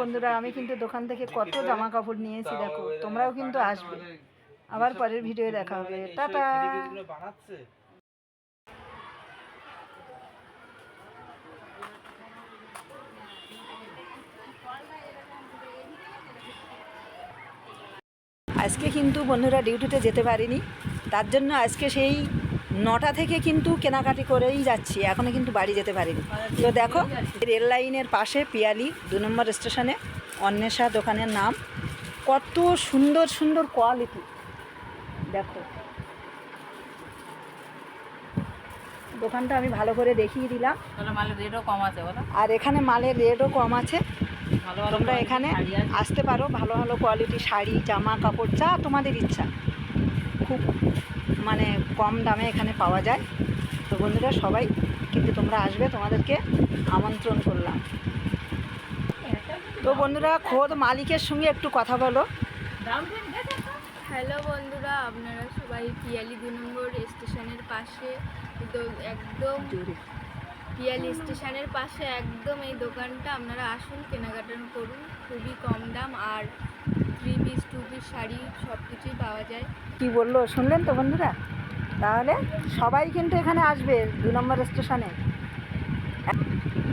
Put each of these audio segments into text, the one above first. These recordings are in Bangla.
বন্ধুরা আমি কিন্তু দোকান থেকে কত জামা কাপড় নিয়েছি দেখো। তোমরাও কিন্তু আসবে। আবার পরের ভিডিও দেখা হবে। টাটা। আজকে কিন্তু বন্ধুরা ডিউটিতে যেতে পারিনি। তার জন্য আজকে সেই নটা থেকে কিন্তু কেনাকাটি করেই যাচ্ছি। এখনও কিন্তু বাড়ি যেতে পারিনি। তো দেখো রেল লাইনের পাশে পিয়ালি দু নম্বর স্টেশনে অন্বেষা দোকানের নাম। কত সুন্দর সুন্দর কোয়ালিটি দেখো। দোকানটা আমি ভালো করে দেখিয়ে দিলাম। মালের রেটও কম আছে আর এখানে মালের রেটও কম আছে। তোমরা এখানে আসতে পারো। ভালো ভালো কোয়ালিটি শাড়ি জামা কাপড় যা তোমাদের ইচ্ছা। খুব মানে কম দামে এখানে পাওয়া যায়। তো বন্ধুরা, সবাই কিন্তু তোমরা আসবে, তোমাদেরকে আমন্ত্রণ করলাম। তো বন্ধুরা, খোদ মালিকের সঙ্গে একটু কথা বলো। হ্যালো বন্ধুরা, আপনারা সবাই পিয়ালি দু নম্বর স্টেশনের পাশে একদম পিয়ালি স্টেশনের পাশে একদম এই দোকানটা, আপনারা আসুন, কেনাকাটা করুন, খুবই কম দাম। আর three piece two piece sari সব কিছুই পাওয়া যায়। কি বলল? শুনলেন তো বন্ধুরা? তাহলে সবাই কিন্তু এখানে আসবে দু নম্বর স্টেশনে।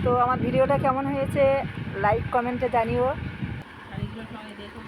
তো আমার ভিডিওটা কেমন হয়েছে লাইক কমেন্টে জানিও। শাড়িগুলোর সঙ্গে দেখো।